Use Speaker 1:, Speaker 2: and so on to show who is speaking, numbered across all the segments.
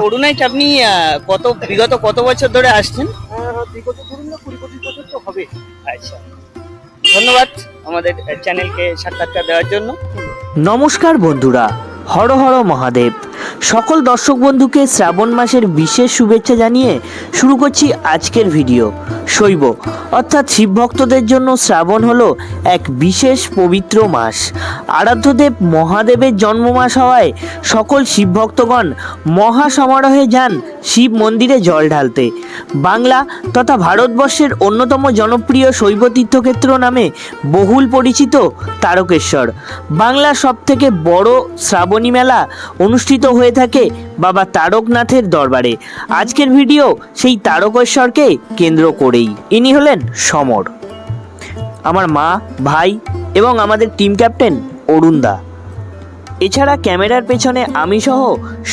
Speaker 1: করুণাইট আপনি কত বিগত কত বছর ধরে আসছেন?
Speaker 2: বিগত ধরুন না কুড়ি পঁচিশ বছর তো হবে।
Speaker 1: আচ্ছা। ধন্যবাদ আমাদের চ্যানেলকে সাক্ষাৎকার দেওয়ার জন্য।
Speaker 3: নমস্কার বন্ধুরা হর হর মহাদেব। সকল দর্শক বন্ধুকে শ্রাবণ মাসের বিশেষ শুভেচ্ছা জানিয়ে শুরু করছি আজকের ভিডিও। শৈব। অর্থাৎ শিব ভক্তদের জন্য শ্রাবণ হলো এক বিশেষ পবিত্র মাস। আরাধ্যদেব মহাদেবের জন্ম মাস হওয়ায় সকল শিব ভক্তগণ মহা সমারোহে যান শিব মন্দিরে জল ঢালতে। বাংলা তথা ভারতবর্ষের অন্যতম জনপ্রিয় শৈব তীর্থক্ষেত্র নামে বহুল পরিচিত তারকেশ্বর। বাংলার সবথেকে বড় শ্রাবণী মেলা অনুষ্ঠিত হয়ে থাকে বাবা তারকনাথের দরবারে। আজকের ভিডিও সেই তারকেশ্বরকে কেন্দ্র করেই ইনি হলেন সমর। আমার মা, ভাই এবং আমাদের টিম ক্যাপ্টেন অরুণদা। এছাড়া ক্যামেরার পেছনে আমি সহ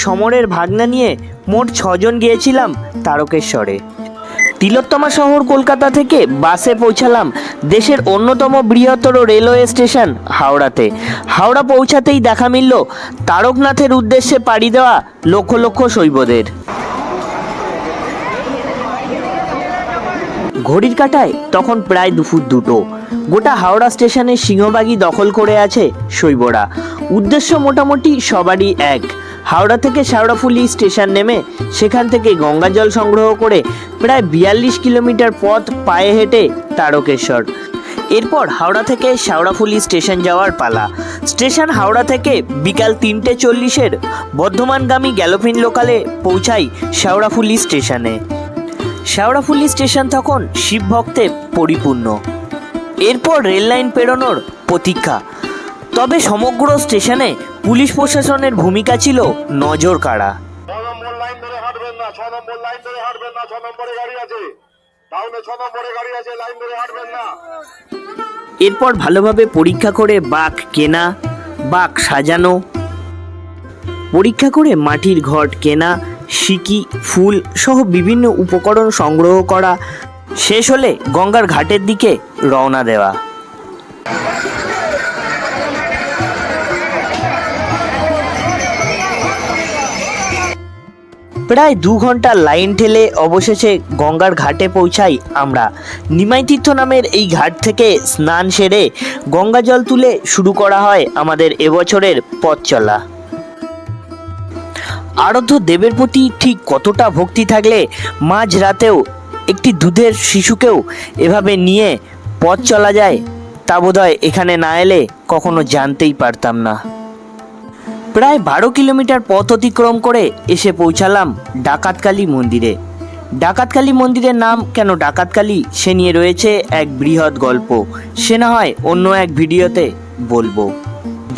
Speaker 3: সমরের ভাগনা নিয়ে মোট ছজন গিয়েছিলাম তারকেশ্বরে। তিলোত্তমা শহর, কলকাতা থেকে বাসে পৌঁছালাম দেশের অন্যতম বৃহত্তর রেলওয়ে স্টেশন হাওড়াতে। হাওড়া পৌঁছাতেই দেখা মিলল তারকনাথের উদ্দেশ্যে পাড়ি দেওয়া লক্ষ লক্ষ শৈবদের। ঘড়ির কাঁটায় তখন প্রায় দুপুর দুটো। গোটা হাওড়া স্টেশনের সিংহবাগি দখল করে আছে শৈবরা। উদ্দেশ্য মোটামুটি সবারই এক। হাওড়া থেকে শেওড়াফুলি স্টেশন নেমে সেখান থেকে গঙ্গা জল সংগ্রহ করে প্রায় বিয়াল্লিশ কিলোমিটার পথ পায়ে হেঁটে তারকেশ্বর। এরপর হাওড়া থেকে শেওড়াফুলি স্টেশন যাওয়ার পালা। স্টেশন হাওড়া থেকে বিকাল তিনটে চল্লিশের বর্ধমানগামী গ্যালোফিন লোকালে পৌঁছাই শেওড়াফুলি স্টেশনে। শেওড়াফুলি স্টেশন তখন শিব ভক্তে পরিপূর্ণ। এরপর রেল লাইন পেরোনোর প্রতীক্ষা। তবে সমগ্র স্টেশনে পুলিশ প্রশাসনের ভূমিকা ছিল নজর কাড়া এরপর ভালোভাবে পরীক্ষা করে বাঘ কেনা বাঘ সাজানো। পরীক্ষা করে মাটির ঘট কেনা সিকি, ফুল সহ বিভিন্ন উপকরণ সংগ্রহ করা শেষ হলে গঙ্গার ঘাটের দিকে রওনা দেওয়া। প্রায় দু ঘণ্টা লাইন ঠেলে অবশেষে গঙ্গার ঘাটে পৌঁছাই আমরা। নিমাই তীর্থ নামের এই ঘাট থেকে স্নান সেরে গঙ্গা জল তুলে শুরু করা হয় আমাদের এবছরের পথ চলা। আরাধ্য দেবের প্রতি ঠিক কতটা ভক্তি থাকলে মাঝ রাতেও একটি দুধের শিশুকেও এভাবে নিয়ে পথ চলা যায়, তা বোধহয় এখানে না এলে কখনো জানতেই পারতাম না। প্রায় বারো কিলোমিটার পথ অতিক্রম করে এসে পৌঁছালাম ডাকাতকালী মন্দিরে। ডাকাতকালী মন্দিরের নাম কেন ডাকাতকালী সে নিয়ে রয়েছে এক বৃহৎ গল্প। সে না হয় অন্য এক ভিডিওতে বলব।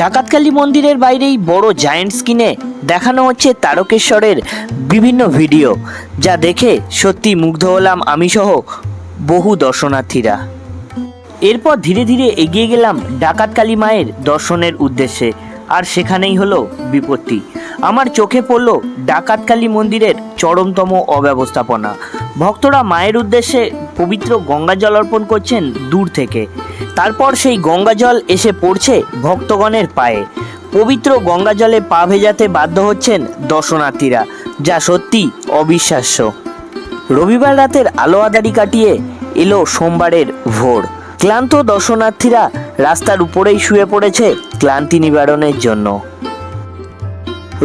Speaker 3: ডাকাতকালী মন্দিরের বাইরেই বড় জায়েন্ট স্ক্রিনে দেখানো হচ্ছে তারকেশ্বরের বিভিন্ন ভিডিও যা দেখে সত্যি মুগ্ধ হলাম আমি সহ বহু দর্শনার্থীরা। এরপর ধীরে ধীরে এগিয়ে গেলাম ডাকাতকালী মায়ের দর্শনের উদ্দেশ্যে, আর সেখানেই হলো বিপত্তি। আমার চোখে পড়ল ডাকাত কালী মন্দিরের চরমতম অব্যবস্থাপনা। ভক্তরা মায়ের উদ্দেশ্যে পবিত্র গঙ্গা জল অর্পণ করছেন দূর থেকে। তারপর সেই গঙ্গা জল এসে পড়ছে ভক্তগণের পায়ে। পবিত্র গঙ্গা জলে পা ভেজাতে বাধ্য হচ্ছেন দর্শনার্থীরা, যা সত্যি অবিশ্বাস্য। রবিবার রাতের আলো আদারি কাটিয়ে এলো সোমবারের ভোর। ক্লান্ত দর্শনার্থীরা রাস্তার উপরেই শুয়ে পড়েছে ক্লান্তি নিবারণের জন্য।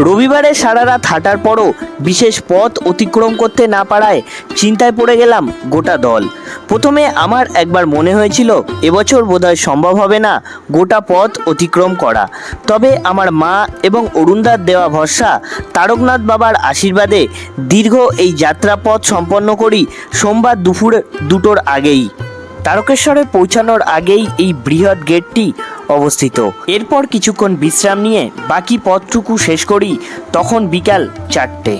Speaker 3: রবিবারে সারা রাত হাঁটার পরও বিশেষ পথ অতিক্রম করতে না পারায় চিন্তায় পড়ে গেলাম গোটা দল। প্রথমে আমার একবার মনে হয়েছিল, এবছর বোধহয় সম্ভব হবে না গোটা পথ অতিক্রম করা। তবে আমার মা এবং অরুণদার দেওয়া ভরসা, তারকনাথ বাবার আশীর্বাদে দীর্ঘ এই যাত্রাপথ সম্পন্ন করি সোমবার দুপুর দুটোর আগেই। তারকেশ্বরে পৌঁছানোর আগেই এই বৃহৎ গেটটি অবস্থিত। এরপর কিছুক্ষণ বিশ্রাম নিয়ে বাকি পথটুকু শেষ করি তখন বিকাল চারটে।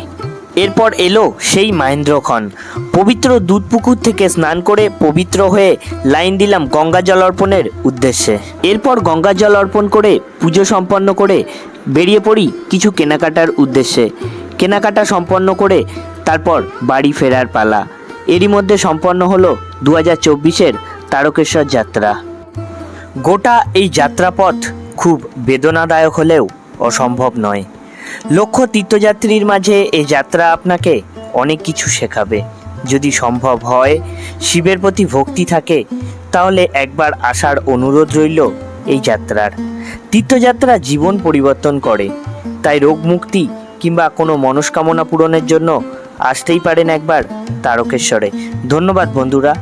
Speaker 3: এরপর এলো সেই মাহেন্দ্রক্ষণ। পবিত্র দুধপুকুর থেকে স্নান করে পবিত্র হয়ে লাইন দিলাম গঙ্গা জল অর্পণের উদ্দেশ্যে। এরপর গঙ্গা জল অর্পণ করে পুজো সম্পন্ন করে বেরিয়ে পড়ি কিছু কেনাকাটার উদ্দেশ্যে। কেনাকাটা সম্পন্ন করে তারপর বাড়ি ফেরার পালা। এরই মধ্যে সম্পন্ন হলো দু হাজার চব্বিশের তারকেশ্বর যাত্রা। গোটা এই যাত্রাপথ খুব বেদনাদায়ক হলেও অসম্ভব নয়। লক্ষ্য তীর্থযাত্রীর মাঝে এই যাত্রা আপনাকে অনেক কিছু শেখাবে। যদি সম্ভব হয়, শিবের প্রতি ভক্তি থাকে, তাহলে একবার আসার অনুরোধ রইল এই যাত্রার। তীর্থযাত্রা জীবন পরিবর্তন করে। তাই রোগ মুক্তি কিংবা কোনো মনস্কামনা পূরণের জন্য আসতেই পারেন একবার তারকেশ্বরে। ধন্যবাদ বন্ধুরা।